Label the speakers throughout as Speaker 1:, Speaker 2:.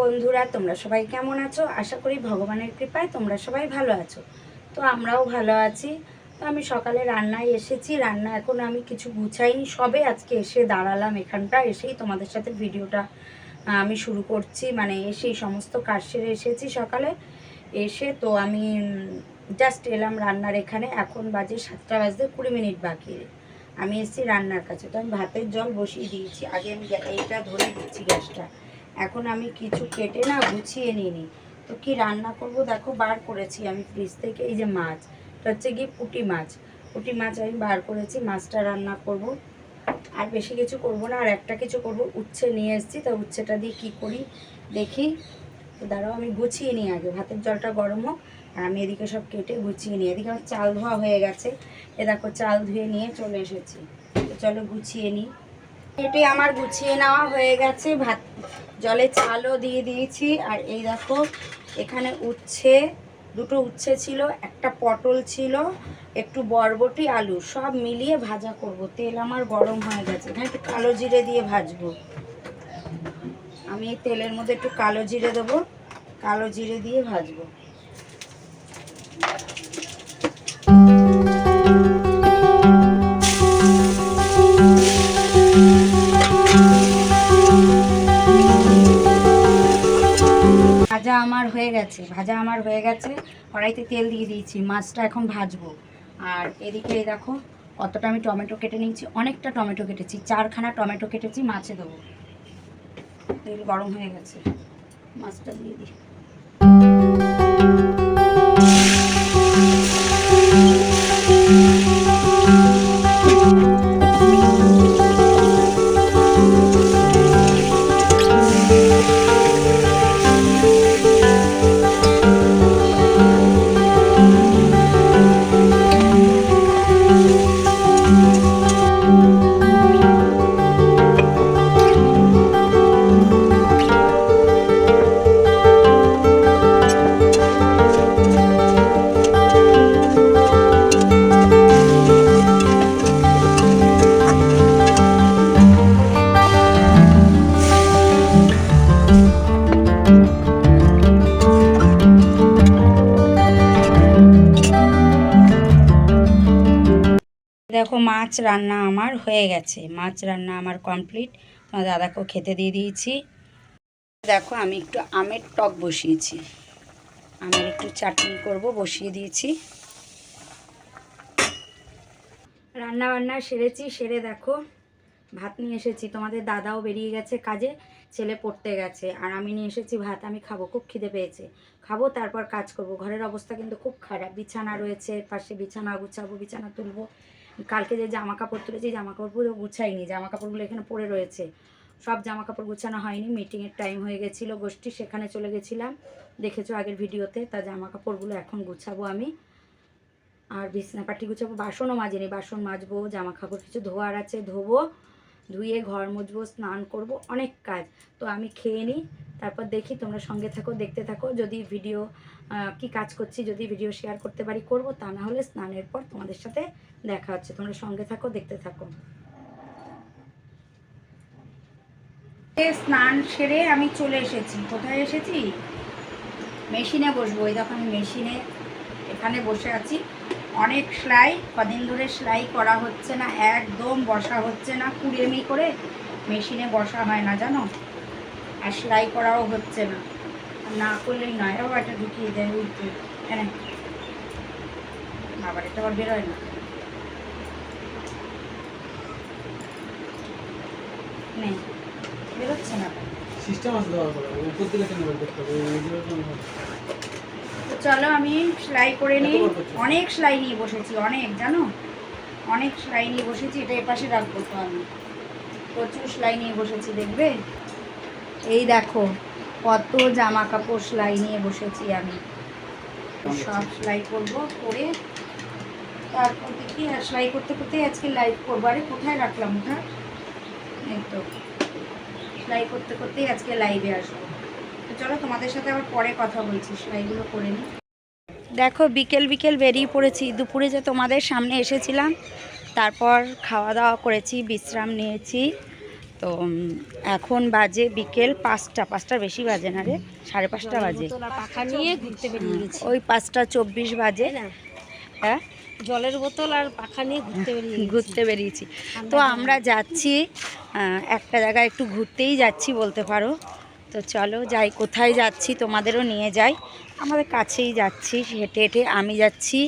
Speaker 1: বন্ধুরা, তোমরা সবাই কেমন আছো? আশা করি ভগবানের কৃপায় তোমরা সবাই ভালো আছো। তো আমরাও ভালো আছি। তো আমি সকালে রান্নায় এসেছি। রান্না এখন আমি কিছু গুছাইনি। সবে আজকে এসে দাঁড়ালাম এখানটা এসেই তোমাদের সাথে ভিডিওটা আমি শুরু করছি। মানে এসেই সমস্ত কাজ সেরে এসেছি সকালে। এসে তো আমি জাস্ট এলাম রান্নার এখানে। এখন বাজে সাতটা বাজতে কুড়ি মিনিট বাকি। আমি এসেছি রান্নার কাছে তো আমি ভাতের জল বসিয়ে দিয়েছি। আগে আমি এইটা ধরে দিচ্ছি গ্যাসটা। এখন আমি কিছু কেটে না গুছিয়ে নিইনি। তো কি রান্না করব? দেখো, বার করেছি আমি ফ্রিজ থেকে। এই যে মাছ, এটা হচ্ছে গিয়ে পুঁটি মাছ। পুঁটি মাছ আমি বার করেছি, মাছটা রান্না করব। আর বেশি কিছু করব না, আর একটা কিছু করব। উচ্ছে নিয়ে এসেছি, তা উচ্ছেটা দিয়ে কি করি দেখি। তো দাঁড়াও, আমি গুছিয়ে নিই আগে। ভাতের জলটা গরম হোক, আর আমি এদিকে সব কেটে গুছিয়ে নিই। এদিকে আমার চাল ধোয়া হয়ে গেছে। এ দেখো, চাল ধুয়ে নিয়ে চলে এসেছি। তো চলো গুছিয়ে নিই। কেটে আমার গুছিয়ে নেওয়া হয়ে গেছে। ভাত, জলে চালও দিয়ে দিয়েছি। আর এই দেখো, এখানে উচ্ছে, দুটো উচ্ছে ছিল, একটা পটল ছিল, একটু বরবটি, আলু, সব মিলিয়ে ভাজা করব। তেল আমার গরম হয়ে গেছে। এখানে একটু কালো জিরে দিয়ে ভাজবো। আমি এই তেলের মধ্যে একটু কালো জিরে দেবো। কালো জিরে দিয়ে ভাজবো। ভাজা আমার হয়ে গেছে, ভাজা আমার হয়ে গেছে। কড়াইতে তেল দিয়ে দিয়েছি, মাছটা এখন ভাজবো। আর এদিকে দেখো, কতটা আমি টমেটো কেটে নিয়েছি, অনেকটা টমেটো কেটেছি, চারখানা টমেটো কেটেছি, মাছে দেবো। তেল গরম হয়ে গেছে, মাছটা দিয়ে দিই। দেখো মাছ রান্না আমার হয়ে গেছে। মাছ রান্না আমার কমপ্লিট আমার দাদাকেও খেতে দিয়ে দিয়েছি। দেখো আমি একটু আমের টক বসিয়েছি। আমের একটু চাটনি করব, বসিয়ে দিয়েছি। রান্না বান্না সেরেছি, সেরে দেখো ভাত নিয়ে এসেছি। তোমাদের দাদাও বেরিয়ে গেছে কাজে, ছেলে পড়তে গেছে। আর আমি নিয়ে এসেছি ভাত, আমি খাব, খুব খিদে পেয়েছে। খাব, তারপর কাজ করব। ঘরের অবস্থা কিন্তু খুব খারাপ। বিছানা রয়েছে, পাশে বিছানা গুছাবো, বিছানা তুলবো। কালকে যে জামা কাপড় তুলেছি জামা কাপড়গুলো গুছাইনি। জামা কাপড়গুলো এখানে পড়ে রয়েছে। সব জামা কাপড় গুছানো হয়নি। মিটিংয়ের টাইম হয়ে গেছিল গোষ্ঠী, সেখানে চলে গেছিলাম। দেখেছ আগের ভিডিওতে, তা জামা কাপড়গুলো এখন গুছাবো আমি। আর বিছনা পাটি গুছাবো। বাসনও মাজিনি। বাসন মাজবো জামা কাপড় কিছু ধোয়ার আছে, ধোবো, ধুয়ে ঘর মুছবো স্নান করব, অনেক কাজ। তো আমি খেয়ে নিই তারপর দেখি তোমরা সঙ্গে থাকো, দেখতে থাকো। যদি ভিডিও কি কাজ করছি, যদি ভিডিও শেয়ার করতে পারি, করব। তা না হলে স্নানের পর তোমাদের সাথে দেখা হচ্ছে। তোমরা সঙ্গে থাকো, দেখতে থাকো। স্নান সেরে আমি চলে এসেছি। কোথায় এসেছি? মেশিনে বসবো। এই দেখো আমি মেশিনে এখানে বসে আছি। অনেক সেলাই, কদিন ধরে সেলাই করা হচ্ছে না, একদম বসা হচ্ছে না। কুড়েমি করে মেশিনে বসা হয় না, জানো? আর সেলাই করাও হচ্ছে না। না করলেই নয় ও এটা ঢুকিয়ে দেয় উল্টে হ্যাঁ আবার এটা আবার বেরোয় না। নেই বেরোচ্ছে না।
Speaker 2: সিস্টেম আছে উপর থেকে কেন বের করতে হবে? তো
Speaker 1: চলো আমি সেলাই করে নিই। অনেক সেলাই নিয়ে বসেছি অনেক জানো? অনেক সেলাই নিয়ে বসেছি এটা এপাশে রাখব তো আমি। প্রচুর সেলাই নিয়ে বসেছি দেখবে? এই দেখো, কত জামা কাপড় সেলাই নিয়ে বসেছি আমি। সব সেলাই করব, করে তারপর দেখি আর সেলাই করতে করতে আজকে লাইভ করব। আরে, কোথায় রাখলাম ওটা? এই তো, সেলাই করতে করতেই আজকে লাইভে আসব। তো চলো তোমাদের সাথে আবার পরে কথা বলছি, সেলাইগুলো করে নিই। দেখো, বিকেল বিকেল বেরিয়ে পড়েছি। দুপুরে যে তোমাদের সামনে এসেছিলাম, তারপর খাওয়া দাওয়া করেছি, বিশ্রাম নিয়েছি। তো এখন বাজে বিকেল পাঁচটা পাঁচটা বেশি বাজে না রে সাড়ে পাঁচটা বাজে।
Speaker 3: পাখা নিয়ে ঘুরতে বেরিয়ে গেছি।
Speaker 1: ওই পাঁচটা চব্বিশ বাজে। হ্যাঁ?
Speaker 3: জলের বোতল আর পাখা নিয়ে ঘুরতে বেরিয়ে
Speaker 1: ঘুরতে বেরিয়েছি। তো আমরা যাচ্ছি একটা জায়গায় একটু ঘুরতেই যাচ্ছি বলতে পারো। তো চলো যাই কোথায় যাচ্ছি তোমাদেরও নিয়ে যাই। আমাদের কাছেই যাচ্ছি হেঁটে হেঁটে আমি যাচ্ছি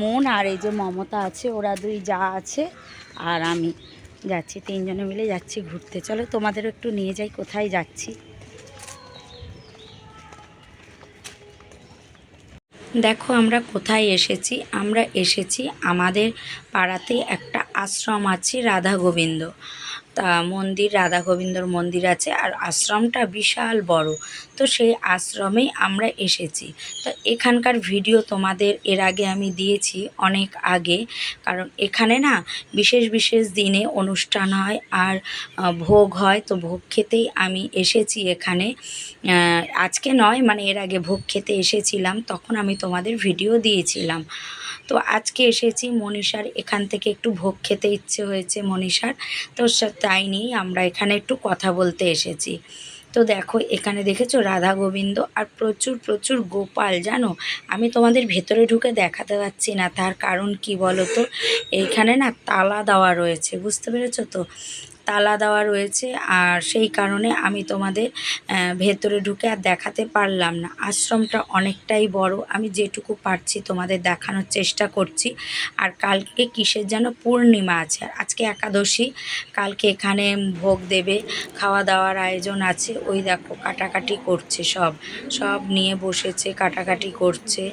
Speaker 1: মন আর এই যে মমতা আছে ওরা দুই যা আছে আর আমি। যাচ্ছি, তিনজনে মিলে যাচ্ছি ঘুরতে। চলো তোমাদেরও একটু নিয়ে যাই, কোথায় যাচ্ছি। দেখো আমরা কোথায় এসেছি। আমরা এসেছি আমাদের পাড়াতে একটা আশ্রম আছে, রাধা গোবিন্দ। তা মন্দির, রাধা গোবিন্দর মন্দির আছে আর আশ্রমটা বিশাল বড়। তো সেই আশ্রমেই আমরা এসেছি। তো এখানকার ভিডিও তোমাদের এর আগে আমি দিয়েছি অনেক আগে। কারণ এখানে না বিশেষ বিশেষ দিনে অনুষ্ঠান হয় আর ভোগ হয়। তো ভোগ খেতেই আমি এসেছি এখানে। আজকে নয় মানে এর আগে ভোগ খেতে এসেছিলাম। তখন আমি তোমাদের ভিডিও দিয়েছিলাম। তো আজকে এসেছি মনীষার। এখান থেকে একটু ভোগ খেতে ইচ্ছে হয়েছে মনীষার। তো নিয়েই আমরা এখানে একটু কথা বলতে এসেছি। তো দেখো, এখানে দেখেছ রাধা গোবিন্দ আর প্রচুর প্রচুর গোপাল, জানো? আমি তোমাদের ভেতরে ঢুকে দেখাতে পারছি না, তার কারণ কি বলো তো? এইখানে না তালা দেওয়া রয়েছে, বুঝতে পেরেছ তো? তালা দেওয়া রয়েছে আর সেই কারণে আমি তোমাদের ভেতরে ঢুকে আর দেখাতে পারলাম না। আশ্রমটা অনেকটাই বড়। আমি যেটুকু পারছি তোমাদের দেখানোর চেষ্টা করছি। আর কালকে কিসের যেন পূর্ণিমা আছে। আর আজকে একাদশী। কালকে এখানে ভোগ দেবে খাওয়া দাওয়ার আয়োজন আছে। ওই দেখো, কাটাকাটি করছে সব। সব নিয়ে বসেছে, কাটাকাটি করছে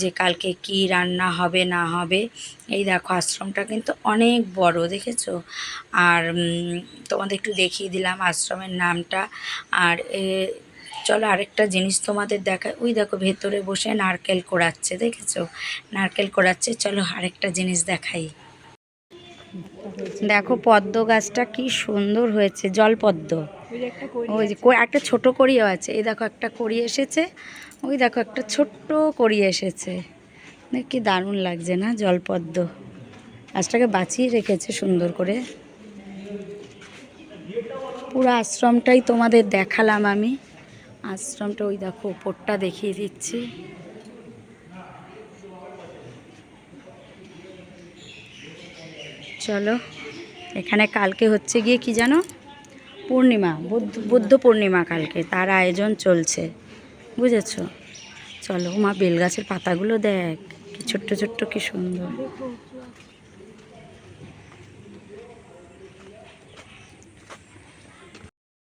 Speaker 1: যে কালকে কি রান্না হবে, না হবে। এই দেখো, আশ্রমটা কিন্তু অনেক বড়, দেখেছ? আর তোমাদের একটু দেখিয়ে দিলাম আশ্রমের নামটা। আর, এ, চলো আরেকটা জিনিস তোমাদের দেখায় ওই দেখো, ভেতরে বসে নারকেল কোড়াচ্ছে, দেখেছ? নারকেল কোড়াচ্ছে, চলো আরেকটা জিনিস দেখাই। দেখো, পদ্ম গাছটা কি সুন্দর হয়েছে, জলপদ্ম। ওই যে একটা ছোট কড়িও আছে। এই দেখো, একটা কড়ি এসেছে। ওই দেখো, একটা ছোট্ট কড়ি এসেছে। কি দারুণ লাগছে না? জলপদ্ম। গাছটাকে বাঁচিয়ে রেখেছে সুন্দর করে। পুরো আশ্রমটাই তোমাদের দেখালাম আমি। আশ্রমটা ওই দেখো, ওপরটা দেখিয়ে দিচ্ছি। চলো, এখানে কালকে হচ্ছে গিয়ে কি জানো? পূর্ণিমা, বুদ্ধ বুদ্ধ পূর্ণিমা কালকে, তার আয়োজন চলছে। বুঝেছ? চলো, মা বেলগাছের পাতাগুলো দেখ। ছোট্ট ছোট্ট কি সুন্দর।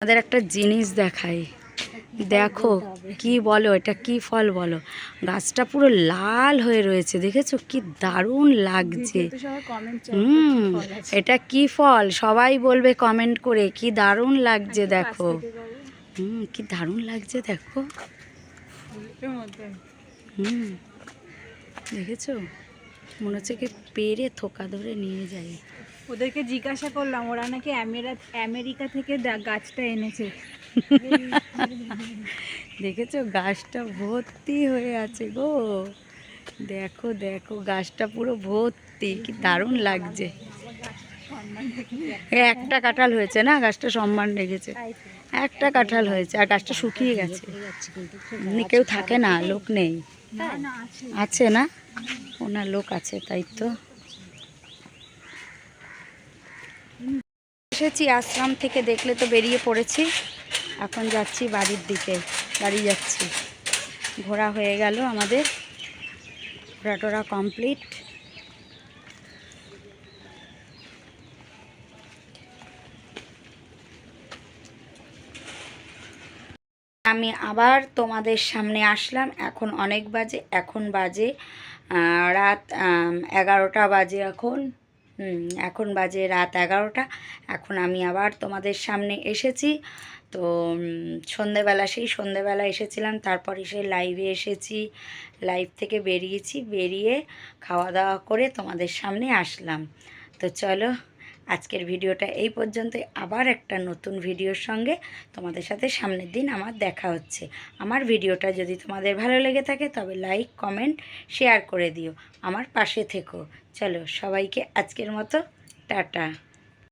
Speaker 1: আমাদের একটা জিনিস দেখাই। দেখো কি বলো এটা কি ফল বলো? গাছটা পুরো লাল হয়ে রয়েছে দেখেছ? কি দারুণ লাগছে। হুম এটা কি ফল? সবাই বলবে কমেন্ট করে কি দারুণ লাগছে দেখো। হুম কি দারুণ লাগছে দেখো। হুম। দেখেছ? মনে হচ্ছে কি পেরে থোকা ধরে নিয়ে যায়।
Speaker 4: ওদেরকে জিজ্ঞাসা করলাম ওরা নাকি আমেরিকা থেকে গাছটা এনেছে।
Speaker 1: দেখেছ? গাছটা ভর্তি হয়ে আছে গো। দেখো দেখো গাছটা পুরো ভর্তি। কি দারুণ লাগছে। একটা কাঁঠাল হয়েছে না? গাছটা সম্মান রেখেছে। একটা কাঁঠাল হয়েছে আর গাছটা শুকিয়ে গেছে। কেউ থাকে না লোক নেই। আছে। না? ওনার লোক আছে তাই তো। এসেছি আশ্রম থেকে দেখলে তো বেরিয়ে পড়েছি। এখন যাচ্ছি বাড়ির দিকে বাড়ি যাচ্ছি। ঘোরা হয়ে গেল আমাদের। ঘোরা টোরা কমপ্লিট। আমি আবার তোমাদের সামনে আসলাম। এখন অনেক বাজে, এখন বাজে রাত এগারোটা বাজে এখন। এখন বাজে রাত এগারোটা। এখন আমি আবার তোমাদের সামনে এসেছি। তো সন্ধেবেলা, সেই সন্ধেবেলা এসেছিলাম। তারপর এসে লাইভে এসেছি লাইভ থেকে বেরিয়েছি। বেরিয়ে খাওয়া দাওয়া করে তোমাদের সামনে আসলাম। তো চলো আজকের ভিডিওটা এই পর্যন্তই। আবার একটা নতুন ভিডিওর সঙ্গে তোমাদের সাথে সামনের দিন আমার দেখা হচ্ছে। আমার ভিডিওটা যদি তোমাদের ভালো লেগে থাকে তবে লাইক, কমেন্ট, শেয়ার করে দিও। আমার পাশে থেকো। চলো সবাইকে আজকের মতো টাটা।